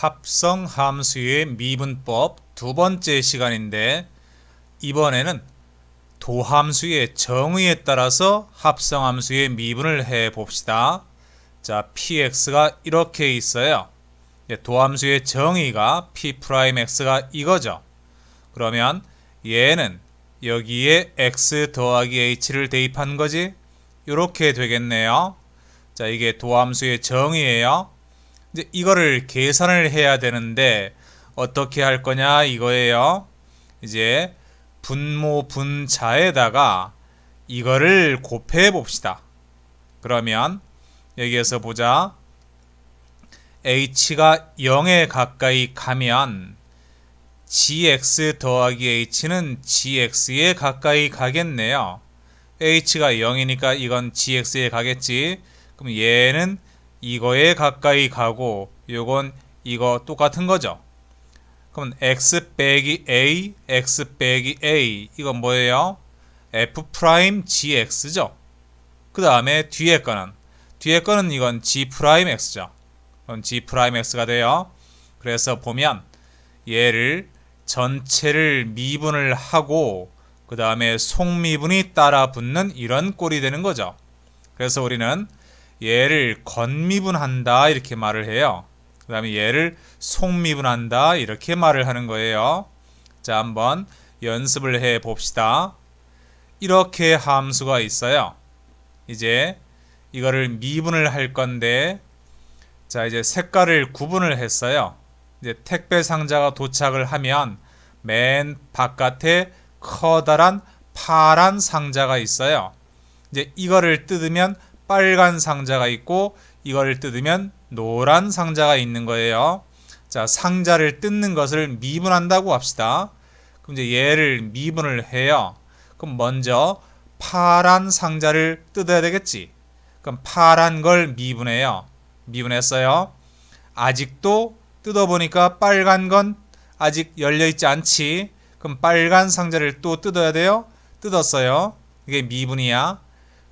합성 함수의 미분법 두 번째 시간인데 이번에는 도함수의 정의에 따라서 합성 함수의 미분을 해 봅시다. 자, px가 이렇게 있어요. 예, 도함수의 정의가 p'x가 이거죠. 그러면 얘는 여기에 x 더하기 h를 대입한 거지? 이렇게 되겠네요. 자, 이게 도함수의 정의예요. 이제 이거를 계산을 해야 되는데 어떻게 할 거냐 이거예요. 이제 분모 분자에다가 이거를 곱해 봅시다. 그러면 여기에서 보자. h가 0에 가까이 가면 gx 더하기 h는 gx에 가까이 가겠네요. h가 0이니까 이건 gx에 가겠지. 그럼 얘는 이거에 가까이 가고 요건 이거 똑같은 거죠. 그럼 x 빼기 a, x 빼기 a 이건 뭐예요? f 프라임 gx죠. 그 다음에 뒤에 거는 뒤에 거는 이건 g 프라임 x죠. 그럼 g 프라임 x가 돼요. 그래서 보면 얘를 전체를 미분을 하고 그 다음에 속미분이 따라 붙는 이런 꼴이 되는 거죠. 그래서 우리는 얘를 건미분한다 이렇게 말을 해요. 그 다음에 얘를 속미분한다 이렇게 말을 하는 거예요. 자 한번 연습을 해 봅시다. 이렇게 함수가 있어요. 이제 이거를 미분을 할 건데 자 이제 색깔을 구분을 했어요. 이제 택배 상자가 도착을 하면 맨 바깥에 커다란 파란 상자가 있어요. 이제 이거를 뜯으면 빨간 상자가 있고 이걸 뜯으면 노란 상자가 있는 거예요. 자, 상자를 뜯는 것을 미분한다고 합시다. 그럼 이제 얘를 미분을 해요. 그럼 먼저 파란 상자를 뜯어야 되겠지. 그럼 파란 걸 미분해요. 미분했어요. 아직도 뜯어보니까 빨간 건 아직 열려있지 않지. 그럼 빨간 상자를 또 뜯어야 돼요. 뜯었어요. 이게 미분이야.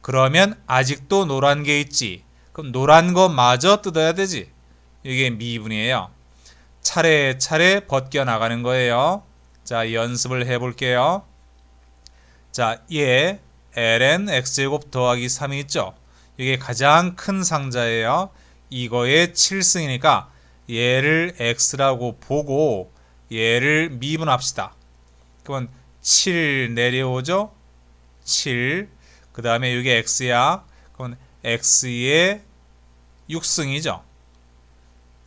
그러면 아직도 노란 게 있지. 그럼 노란 거 마저 뜯어야 되지. 이게 미분이에요. 차례차례 벗겨 나가는 거예요. 자, 연습을 해 볼게요. 자, 얘 ln x제곱 더하기 3이 있죠. 이게 가장 큰 상자예요. 이거의 7승이니까 얘를 x라고 보고 얘를 미분합시다. 그러면 7 내려오죠? 7. 그 다음에 이게 x야. 그럼 x의 6승이죠.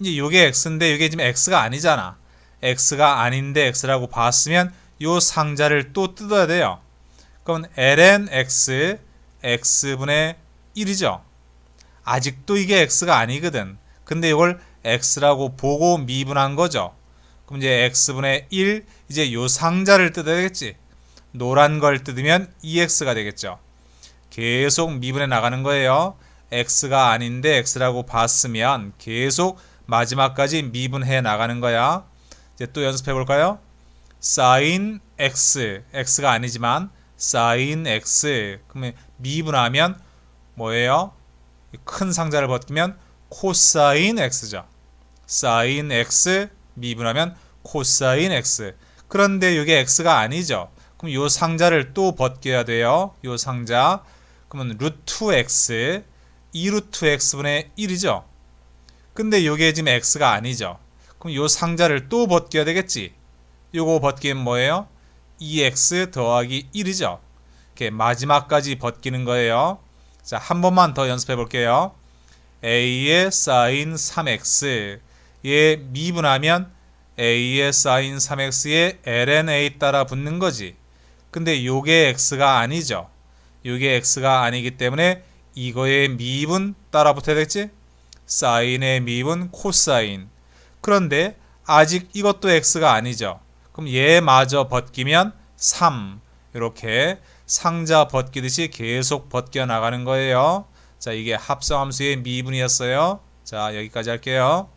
이제 이게 x인데 이게 지금 x가 아니잖아. x가 아닌데 x라고 봤으면 이 상자를 또 뜯어야 돼요. 그럼 ln x x분의 1이죠. 아직도 이게 x가 아니거든. 근데 이걸 x라고 보고 미분한 거죠. 그럼 이제 x분의 1 이제 이 상자를 뜯어야겠지. 노란 걸 뜯으면 2x가 되겠죠. 계속 미분해 나가는 거예요. x가 아닌데 x라고 봤으면 계속 마지막까지 미분해 나가는 거야. 이제 또 연습해 볼까요? sin x, x가 아니지만 sin x. 그러면 미분하면 뭐예요? 큰 상자를 벗기면 코사인 x죠. sin x 미분하면 코사인 x. 그런데 이게 x가 아니죠. 그럼 이 상자를 또 벗겨야 돼요. 이 상자. 그러면 루트 x 2루트 x분의 1이죠. 근데 이게 지금 x가 아니죠. 그럼 이 상자를 또 벗겨야 되겠지. 요거 벗기면 뭐예요? 2x 더하기 1이죠. 이렇게 마지막까지 벗기는 거예요. 자, 한 번만 더 연습해 볼게요. a의 sin 3x 얘 미분하면 a의 sin 3x에 ln a 따라 붙는 거지. 근데 요게 x가 아니죠. 요게 x가 아니기 때문에 이거의 미분 따라 붙어야 되겠지? 사인의 미분 코사인. 그런데 아직 이것도 x가 아니죠. 그럼 얘마저 벗기면 3. 이렇게 상자 벗기듯이 계속 벗겨 나가는 거예요. 자, 이게 합성함수의 미분이었어요. 자, 여기까지 할게요.